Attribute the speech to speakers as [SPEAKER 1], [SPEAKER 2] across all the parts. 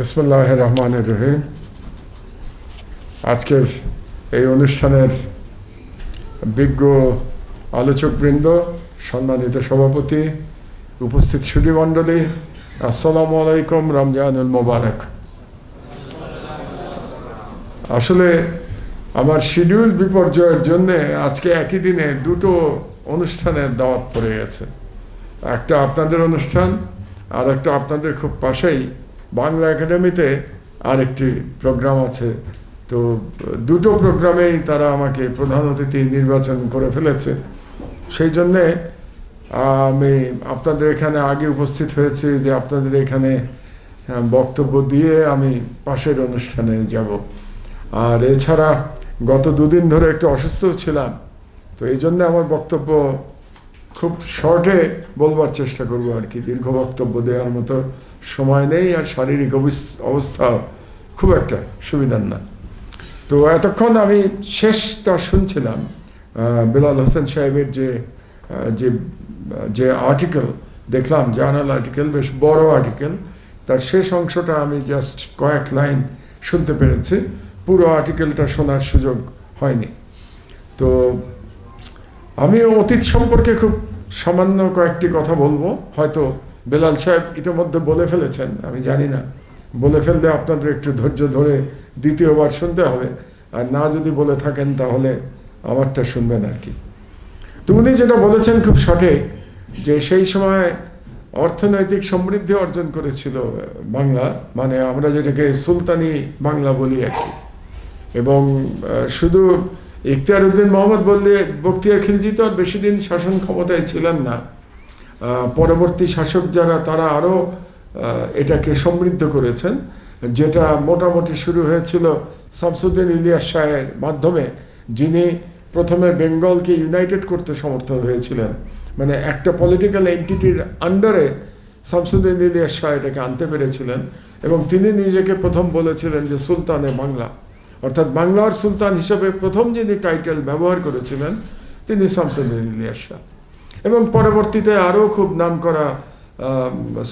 [SPEAKER 1] বিসমুল্লাহ রহমান রহিম। আজকের এই অনুষ্ঠানের বিজ্ঞ আলোচকবৃন্দ, সম্মানিত সভাপতি, উপস্থিত সুধীমণ্ডলী আসসালামু আলাইকুম, রমজানুল মোবারক। আসলে আমার শিডিউল বিপর্যয়ের জন্যে আজকে একই দিনে দুটো অনুষ্ঠানের দাওয়াত পড়ে গেছে। একটা আপনাদের অনুষ্ঠান আর একটা আপনাদের খুব পাশেই বাংলা একাডেমিতে আরেকটি প্রোগ্রাম আছে। তো দুটো প্রোগ্রামেই তারা আমাকে প্রধান অতিথি নির্বাচন করে ফেলেছে। সেই জন্যে আমি আপনাদের এখানে আগে উপস্থিত হয়েছি যে আপনাদের এখানে বক্তব্য দিয়ে আমি পাশের অনুষ্ঠানে যাব। আর এছাড়া গত দুদিন ধরে একটু অসুস্থ ছিলাম। তো এই জন্য আমার বক্তব্য খুব শর্টে বলবার চেষ্টা করব আর কি। দীর্ঘ বক্তব্য দেওয়ার মতো সময় নেই আর শারীরিক অবস- অবস্থা খুব একটা সুবিধার না। তো এতক্ষণ আমি শেষটা শুনছিলাম বেলাল হোসেন সাহেবের যে যে যে আর্টিকেল দেখলাম জার্নাল আর্টিকেল বেশ বড় আর্টিকেল তার শেষ অংশটা আমি জাস্ট কয়েক লাইন শুনতে পেরেছি। পুরো আর্টিকেলটা শোনার সুযোগ হয়নি। তো আমি অতীত সম্পর্কে খুব সামান্য কয়েকটি কথা বলব। হয়তো বেলাল সাহেব ইতিমধ্যে বলে ফেলেছেন, আমি জানি না। বলে ফেললে আপনাদের একটু ধৈর্য ধরে দ্বিতীয়বার শুনতে হবে। আর না যদি বলে থাকেন তাহলে আমারটা শুনবেন আর কি। তো উনি যেটা বলেছেন খুব সঠিক, যে সেই সময় অর্থনৈতিক সমৃদ্ধি অর্জন করেছিল বাংলা মানে আমরা যেটাকে সুলতানি বাংলা বলি আর কি। এবং শুধু ইখতিয়ার উদ্দিন মোহাম্মদ বললে, বক্তিয়ার খিলজি তো আর বেশি দিন শাসন ক্ষমতায় ছিলেন না। পরবর্তী শাসক যারা, তারা আরও এটাকে সমৃদ্ধ করেছেন। যেটা মোটামুটি শুরু হয়েছিল শামসুদ্দিন ইলিয়াস শাহের মাধ্যমে, যিনি প্রথমে বেঙ্গলকে ইউনাইটেড করতে সমর্থ হয়েছিলেন। মানে একটা পলিটিক্যাল এন্টিটির আন্ডারে শামসুদ্দিন ইলিয়াস শাহ এটাকে আনতে পেরেছিলেন এবং তিনি নিজেকে প্রথম বলেছিলেন যে সুলতানে বাংলা। অর্থাৎ বাংলার সুলতান হিসেবে প্রথম যিনি টাইটেল ব্যবহার করেছিলেন, তিনি শামসুদ্দিন ইলিয়াস শাহ এবং পরবর্তীতে আরও খুব নাম করা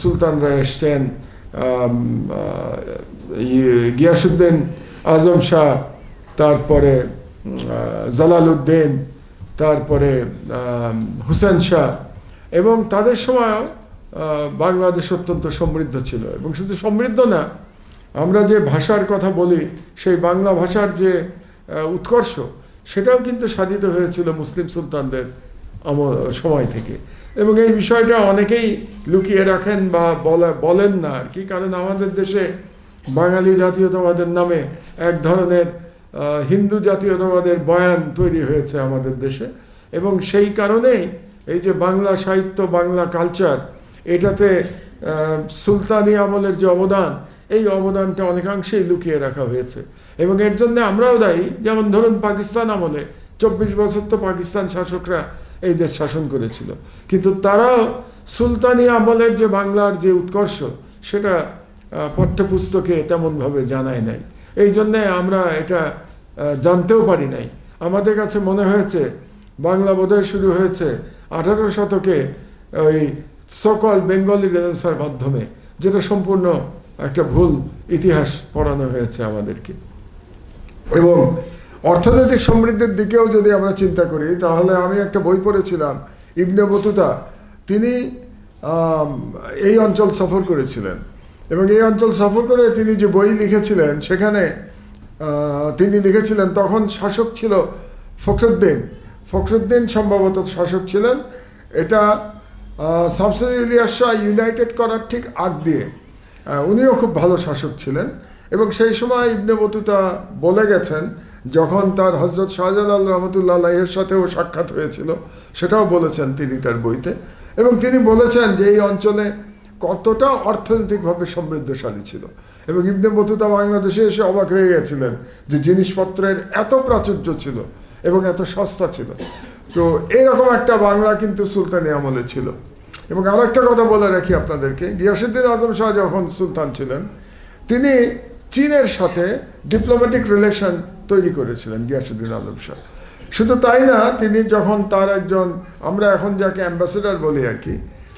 [SPEAKER 1] সুলতানরা এসছেন গিয়াসুদ্দিন আজম শাহ, তারপরে জালালউদ্দিন, তারপরে হুসেন শাহ, এবং তাদের সময়ও বাংলাদেশ অত্যন্ত সমৃদ্ধ ছিল। এবং শুধু সমৃদ্ধ না আমরা যে ভাষার কথা বলি, সেই বাংলা ভাষার যে উৎকর্ষ, সেটাও কিন্তু সাধিত হয়েছিল মুসলিম সুলতানদের সময় থেকে। এবং এই বিষয়টা অনেকেই লুকিয়ে রাখেন বা বলে, বলেন না। আর কি? কারণ আমাদের দেশে বাঙালি জাতীয়তাবাদের নামে এক ধরনের হিন্দু জাতীয়তাবাদের বয়ান তৈরি হয়েছে আমাদের দেশে। এবং সেই কারণেই এই যে বাংলা সাহিত্য, বাংলা কালচার, এটাতে সুলতানি আমলের যে অবদান এই অবদানটা অনেকাংশেই লুকিয়ে রাখা হয়েছে। এবং এর জন্য আমরাও দায়ী। যেমন ধরুন, পাকিস্তান আমলে চব্বিশ বছর তো পাকিস্তান শাসকরা এই দেশ শাসন করেছিল। কিন্তু তারাও সুলতানি আমলের যে বাংলার যে উৎকর্ষ, সেটা পাঠ্যপুস্তকে তেমনভাবে জানায় নাই। এই জন্যে আমরা এটা জানতেও পারি নাই। আমাদের কাছে মনে হয়েছে, বাংলা বোধহয় শুরু হয়েছে আঠারো শতকে ওই সকল বেঙ্গলি রেনেসার মাধ্যমে, যেটা সম্পূর্ণ একটা ভুল ইতিহাস পড়ানো হয়েছে আমাদেরকে। এবং অর্থনৈতিক সমৃদ্ধির দিকেও যদি আমরা চিন্তা করি, তাহলে আমি একটা বই পড়েছিলাম, ইবনে বতুতা। তিনি এই অঞ্চল সফর করেছিলেন। এবং এই অঞ্চল সফর করে তিনি যে বই লিখেছিলেন, সেখানে তিনি লিখেছিলেন, তখন শাসক ছিল ফখরুদ্দিন। ফখরুদ্দিন সম্ভবত শাসক ছিলেন। এটা শামসুল ইলিয়াস ইউনাইটেড করার ঠিক আগ দিয়ে। উনিও খুব ভালো শাসক ছিলেন এবং সেই সময় ইবনে বতুতা বলে গেছেন, যখন তার হজরত শাহজালাল এর সাথেও সাক্ষাৎ হয়েছিল, সেটাও বলেছেন তিনি তার বইতে। এবং তিনি বলেছেন যে এই অঞ্চলে কতটা অর্থনৈতিকভাবে সমৃদ্ধশালী ছিল। এবং ইবনে বতুতা বাংলাদেশে এসে অবাক হয়ে গেছিলেন যে জিনিসপত্রের এত প্রাচুর্য ছিল এবং এত সস্তা ছিল। তো এরকম একটা বাংলা কিন্তু সুলতানি আমলে ছিল। এবং আরও একটা কথা বলে রাখি আপনাদেরকে। গিয়াসুদ্দিন আজম শাহ যখন সুলতান ছিলেন, তিনি চীনের সাথে ডিপ্লোম্যাটিক রিলেশন তৈরি করেছিলেন গিয়াসুদ্দিন আজম শাহ। শুধু তাই না, তিনি যখন তার একজন, আমরা এখন যাকে অ্যাম্বাসেডার বলি আর কি,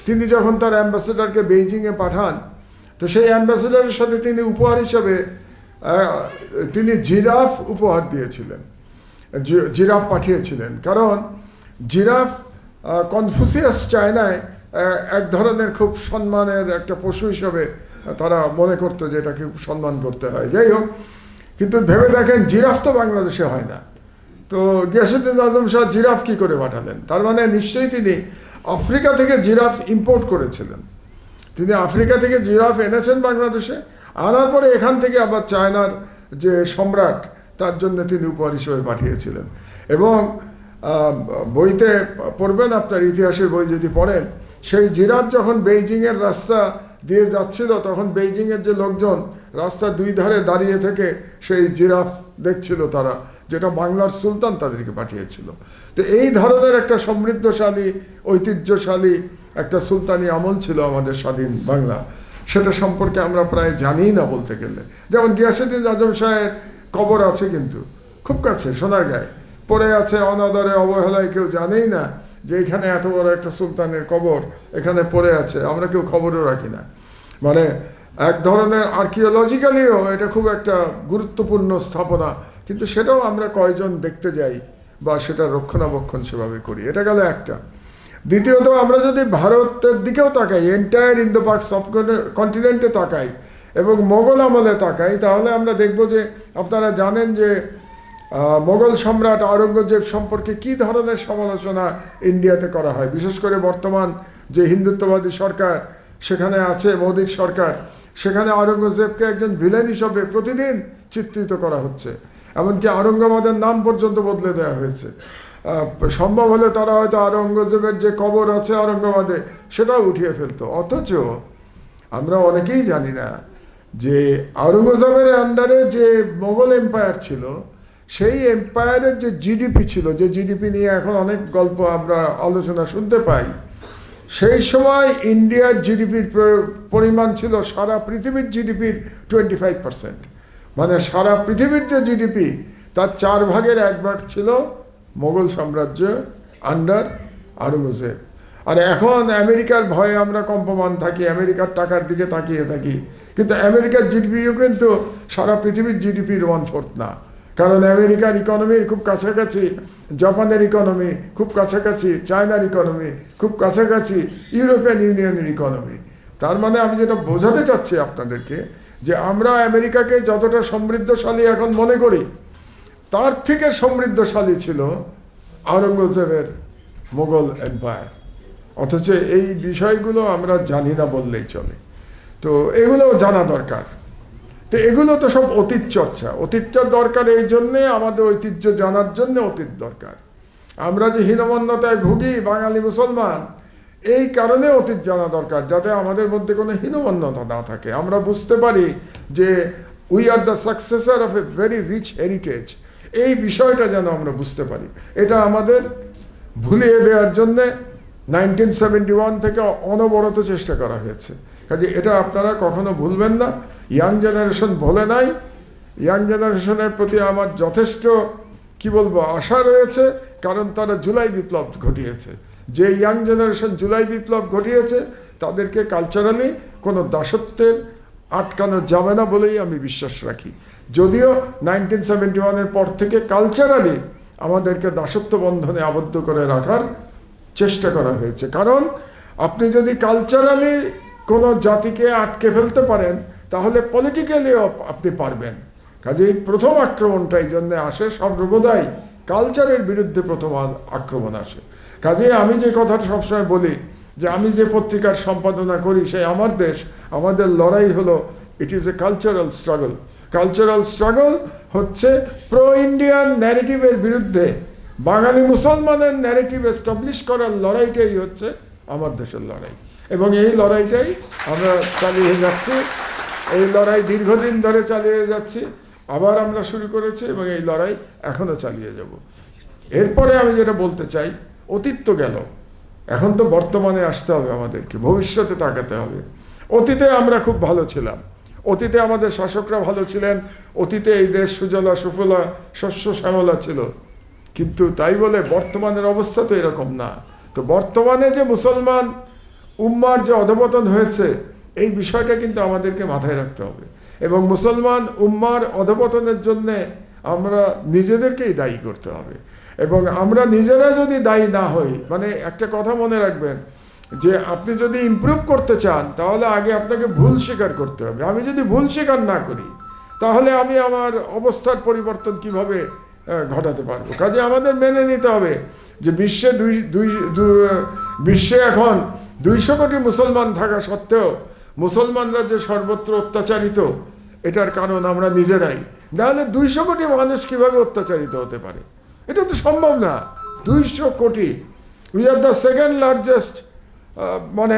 [SPEAKER 1] তিনি যখন তার অ্যাম্বাসেডারকে বেইজিংয়ে পাঠান, তো সেই অ্যাম্বাসেডারের সাথে তিনি উপহার হিসাবে তিনি জিরাফ উপহার দিয়েছিলেন জিরাফ পাঠিয়েছিলেন। কারণ জিরাফ কনফুসিয়াস চায়নায় এক ধরনের খুব সম্মানের একটা পশু হিসাবে তারা মনে করতো যে এটাকে সম্মান করতে হয়। যাই হোক, কিন্তু ভেবে দেখেন জিরাফ তো বাংলাদেশে হয় না। তো গিয়াসুদ্দিন আজম শাহ জিরাফ কী করে পাঠালেন? তার মানে নিশ্চয়ই তিনি আফ্রিকা থেকে জিরাফ ইম্পোর্ট করেছিলেন। তিনি আফ্রিকা থেকে জিরাফ এনেছেন বাংলাদেশে, আনার পরে এখান থেকে আবার চায়নার যে সম্রাট, তার জন্য তিনি উপহার হিসেবে পাঠিয়েছিলেন। এবং বইতে পড়বেন আপনার ইতিহাসের বই যদি পড়েন সেই জিরাফ যখন বেইজিংয়ের রাস্তা দিয়ে যাচ্ছিল, তখন বেইজিংয়ের যে লোকজন রাস্তার দুই ধারে দাঁড়িয়ে থেকে সেই জিরাফ দেখছিল তারা, যেটা বাংলার সুলতান তাদেরকে পাঠিয়েছিল। তো এই ধরনের একটা সমৃদ্ধশালী, ঐতিহ্যশালী একটা সুলতানি আমল ছিল আমাদের স্বাধীন বাংলা। সেটা সম্পর্কে আমরা প্রায় জানি না বলতে গেলে। যেমন গিয়াসুদ্দিন আজম শাহের কবর আছে কিন্তু, খুব কাছে সোনার গায়ে পড়ে আছে অনাদরে, অবহেলায় কেউ জানেই না যে এখানে এত বড় একটা সুলতানের কবর, এখানে পড়ে আছে, আমরা কেউ খবরও রাখি না। মানে এক ধরনের আর্কিওলজিক্যালিও এটা খুব একটা গুরুত্বপূর্ণ স্থাপনা, কিন্তু সেটাও আমরা কয়জন দেখতে যাই বা সেটা রক্ষণাবেক্ষণ সেভাবে করি। এটা গেল একটা। দ্বিতীয়ত, আমরা যদি ভারতের দিকেও তাকাই এন্টায়ার ইন্দো পাক সব কন্টিনেন্টে তাকাই এবং মোগল আমলে তাকাই, তাহলে আমরা দেখব যে আপনারা জানেন যে মোগল সম্রাট আওরঙ্গজেব সম্পর্কে কি ধরনের সমালোচনা ইন্ডিয়াতে করা হয়? বিশেষ করে বর্তমান যে হিন্দুত্ববাদী সরকার সেখানে আছে, মোদীর সরকার, সেখানে আওরঙ্গজেবকে একজন ভিলেন হিসাবে প্রতিদিন চিত্রিত করা হচ্ছে। এমনকি আওরঙ্গাবাদের নাম পর্যন্ত বদলে দেওয়া হয়েছে। সম্ভব হলে তারা হয়তো আওরঙ্গজেবের যে কবর আছে আওরঙ্গাবাদে সেটাও উঠিয়ে ফেলতো। অথচ আমরা অনেকেই জানি না যে আওরঙ্গজেবের আন্ডারে যে মোগল এম্পায়ার ছিল সেই এম্পায়ারের যে জিডিপি ছিল, যে জিডিপি নিয়ে এখন অনেক গল্প আমরা আলোচনা শুনতে পাই, সেই সময় ইন্ডিয়ার জিডিপির পরিমাণ ছিল সারা পৃথিবীর জিডিপির টোয়েন্টি ফাইভ পার্সেন্ট মানে সারা পৃথিবীর যে জিডিপি তার চার ভাগের এক ভাগ ছিল মোগল সাম্রাজ্য আন্ডার আরঙ্গজেব আর এখন আমেরিকার ভয়ে আমরা কম্পমান থাকি, আমেরিকার টাকার দিকে তাকিয়ে থাকি। কিন্তু আমেরিকার জিডিপিও কিন্তু সারা পৃথিবীর জিডিপির ওয়ান ফোর্থ না। কারণ আমেরিকার ইকোনমির খুব কাছাকাছি, জাপানের ইকোনমি খুব কাছাকাছি, চায়নার ইকোনমি খুব কাছাকাছি, ইউরোপিয়ান ইউনিয়নের ইকোনমি তার মানে আমি যেটা বোঝাতে চাচ্ছি আপনাদেরকে, যে আমরা আমেরিকাকে যতটা সমৃদ্ধশালী এখন মনে করি, তার থেকে সমৃদ্ধশালী ছিল আওরঙ্গজেবের মোগল এম্পায়ার অথচ এই বিষয়গুলো আমরা জানি না বললেই চলে। তো এগুলো জানা দরকার। তো এগুলো তো সব অতীত চর্চা। অতীতটা দরকার এই জন্যে, আমাদের ঐতিহ্য জানার জন্য অতীত দরকার। আমরা যে হীনমন্যতায় ভুগি, বাঙালি মুসলমান, এই কারণে অতীত জানা দরকার, যাতে আমাদের মধ্যে কোনো হীনমন্যতা না থাকে। আমরা বুঝতে পারি যে we are the successor of a very rich heritage এই বিষয়টা যেন আমরা বুঝতে পারি। এটা আমাদের ভুলিয়ে দেওয়ার জন্যে নাইনটিন সেভেন্টি ওয়ান থেকে অনবরত চেষ্টা করা হয়েছে। কাজে এটা আপনারা কখনো ভুলবেন না। ইয়াং জেনারেশন ভোলে নাই। ইয়াং জেনারেশনের প্রতি আমার যথেষ্ট, কি বলব, আশা রয়েছে, কারণ তারা জুলাই বিপ্লব ঘটিয়েছে। যে ইয়াং জেনারেশন জুলাই বিপ্লব ঘটিয়েছে, তাদেরকে কালচারালি কোনো দাসত্বের আটকানো যাবে না বলেই আমি বিশ্বাস রাখি। যদিও নাইনটিন সেভেন্টি ওয়ানের পর থেকে কালচারালি আমাদেরকে দাসত্ব বন্ধনে আবদ্ধ করে রাখার চেষ্টা করা হয়েছে। কারণ আপনি যদি কালচারালি কোনো জাতিকে আটকে ফেলতে পারেন তাহলে পলিটিক্যালিও আপনি পারবেন। কাজেই প্রথম আক্রমণটা এই জন্যে আসে, সর্বদাই কালচারের বিরুদ্ধে প্রথম আক্রমণ আসে। কাজেই আমি যে কথাটা সবসময় বলি, যে আমি যে পত্রিকার সম্পাদনা করি সেই আমার দেশ, আমাদের লড়াই হলো it is a cultural struggle cultural struggle হচ্ছে প্রো ইন্ডিয়ান ন্যারেটিভের বিরুদ্ধে, বাঙালি মুসলমানের ন্যারেটিভ এস্টাবলিশ করার লড়াইটাই হচ্ছে আমার দেশের লড়াই। এবং এই লড়াইটাই আমরা চালিয়ে যাচ্ছি। এই লড়াই দীর্ঘদিন ধরে চালিয়ে যাচ্ছি, আবার আমরা শুরু করেছি এবং এই লড়াই এখনও চালিয়ে যাব। এরপরে আমি যেটা বলতে চাই, অতীত তো গেল, এখন তো বর্তমানে আসতে হবে আমাদেরকে, ভবিষ্যতে তাকাতে হবে। অতীতে আমরা খুব ভালো ছিলাম, অতীতে আমাদের শাসকরা ভালো ছিলেন, অতীতে এই দেশ সুজলা, সুফলা, শস্য, শ্যামলা ছিল। কিন্তু তাই বলে বর্তমানের অবস্থা তো এরকম না। তো বর্তমানে যে মুসলমান উম্মার যে অধপতন হয়েছে এই বিষয়টা কিন্তু আমাদেরকে মাথায় রাখতে হবে। এবং মুসলমান উম্মার অধপতনের জন্যে আমরা নিজেদেরকেই দায়ী করতে হবে। এবং আমরা নিজেরা যদি দায়ী না হই মানে একটা কথা মনে রাখবেন, যে আপনি যদি ইমপ্রুভ করতে চান, তাহলে আগে আপনাকে ভুল স্বীকার করতে হবে। আমি যদি ভুল স্বীকার না করি, তাহলে আমি আমার অবস্থার পরিবর্তন কীভাবে ঘটাতে পারব? কাজে আমাদের মেনে নিতে হবে যে বিশ্বে দুই দুই বিশ্বে এখন দুইশো কোটি মুসলমান থাকা সত্ত্বেও মুসলমানরা যে সর্বত্র অত্যাচারিত, এটার কারণ আমরা নিজেরাই। নাহলে দুইশো কোটি মানুষ কীভাবে অত্যাচারিত হতে পারে? এটা তো সম্ভব না। দুইশো কোটি। We are the second largest মানে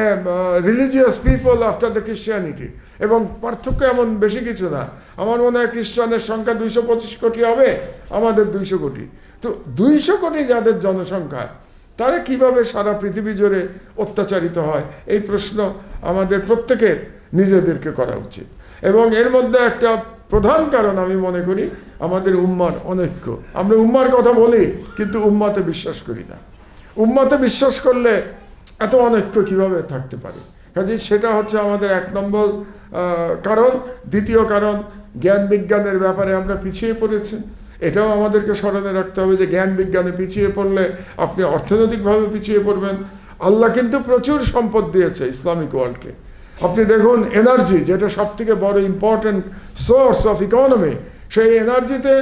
[SPEAKER 1] religious people after the Christianity এবং পার্থক্য এমন বেশি কিছু না। আমার মনে হয় খ্রিস্টানের সংখ্যা দুইশো পঁচিশ কোটি হবে, আমাদের দুইশো কোটি। তো দুইশো কোটি যাদের জনসংখ্যা তারা কীভাবে সারা পৃথিবী জুড়ে অত্যাচারিত হয়? এই প্রশ্ন আমাদের প্রত্যেকের, নিজেদেরকে করা উচিত। এবং এর মধ্যে একটা প্রধান কারণ আমি মনে করি, আমাদের উম্মার অনৈক্য। আমরা উম্মার কথা বলি, কিন্তু উম্মাতে বিশ্বাস করি না। উম্মাতে বিশ্বাস করলে এত অনৈক্য কীভাবে থাকতে পারে? কাজে সেটা হচ্ছে আমাদের এক নম্বর কারণ। দ্বিতীয় কারণ, জ্ঞান বিজ্ঞানের ব্যাপারে আমরা পিছিয়ে পড়েছি। এটাও আমাদেরকে স্মরণে রাখতে হবে যে জ্ঞান বিজ্ঞানে পিছিয়ে পড়লে আপনি অর্থনৈতিকভাবে পিছিয়ে পড়বেন। আল্লাহ কিন্তু প্রচুর সম্পদ দিয়েছে ইসলামিক ওয়ার্ল্ডকে। আপনি দেখুন এনার্জি, যেটা সব থেকে বড় ইম্পর্ট্যান্ট সোর্স অফ ইকোনমি সেই এনার্জিতে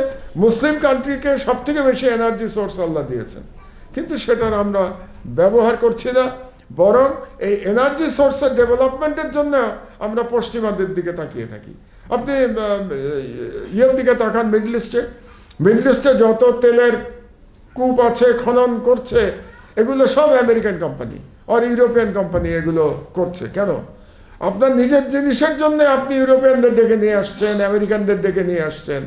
[SPEAKER 1] মুসলিম কান্ট্রিকে সব থেকে বেশি এনার্জি সোর্স আল্লাহ দিয়েছেন। কিন্তু সেটার আমরা ব্যবহার করছি না, বরং এই এনার্জি সোর্সের ডেভেলপমেন্টের জন্য আমরা পশ্চিমাদের দিকে তাকিয়ে থাকি। আপনি ইয়ের দিকে তাকান মিডল ইস্টে মিডল ইস্টে যত তেলের কূপ আছে, খনন করছে, এগুলো সব আমেরিকান কোম্পানি আর ইউরোপিয়ান কোম্পানি এগুলো করছে। কেন? আপনার নিজের জিনিসের জন্য আপনি ইউরোপিয়ানদের ডেকে নিয়ে আসছেন, আমেরিকানদের ডেকে নিয়ে আসছেন।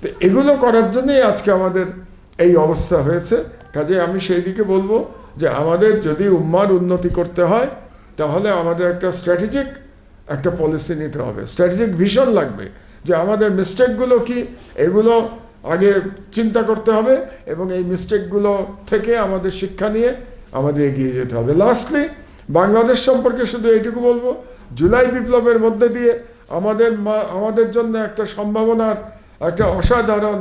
[SPEAKER 1] তো এগুলো করার জন্যই আজকে আমাদের এই অবস্থা হয়েছে। কাজে আমি সেই দিকে বলব যে আমাদের যদি উম্মার উন্নতি করতে হয়, তাহলে আমাদের একটা স্ট্র্যাটেজিক একটা পলিসি নিতে হবে। স্ট্র্যাটেজিক ভিশন লাগবে যে আমাদের মিস্টেকগুলো কি? এগুলো আগে চিন্তা করতে হবে এবং এই মিস্টেকগুলো থেকে আমাদের শিক্ষা নিয়ে আমাদের এগিয়ে যেতে হবে। লাস্টলি বাংলাদেশ সম্পর্কে শুধু এইটুকু বলব, জুলাই বিপ্লবের মধ্যে দিয়ে আমাদের আমাদের জন্য একটা সম্ভাবনার, একটা অসাধারণ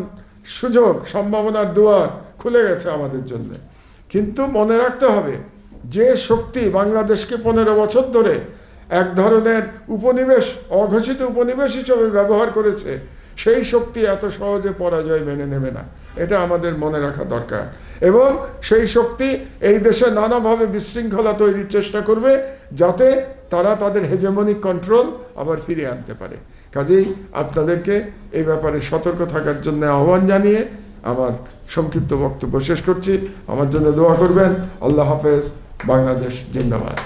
[SPEAKER 1] সুযোগ, সম্ভাবনার দুয়ার খুলে গেছে আমাদের জন্য। কিন্তু মনে রাখতে হবে, যে শক্তি বাংলাদেশকে পনেরো বছর ধরে এক ধরনের উপনিবেশ, অঘোষিত উপনিবেশ হিসেবে ব্যবহার করেছে সেই শক্তি এত সহজে পরাজয় মেনে নেবে না। এটা আমাদের মনে রাখা দরকার। এবং সেই শক্তি এই দেশে নানাভাবে বিশৃঙ্খলা তৈরির চেষ্টা করবে, যাতে তারা তাদের হেজেমনিক কন্ট্রোল আবার ফিরিয়ে আনতে পারে। কাজেই আপনাদেরকে এই ব্যাপারে সতর্ক থাকার জন্য আহ্বান জানিয়ে আমার সংক্ষিপ্ত বক্তব্য শেষ করছি। আমার জন্য দোয়া করবেন। আল্লাহ হাফেজ। বাংলাদেশ জিন্দাবাদ।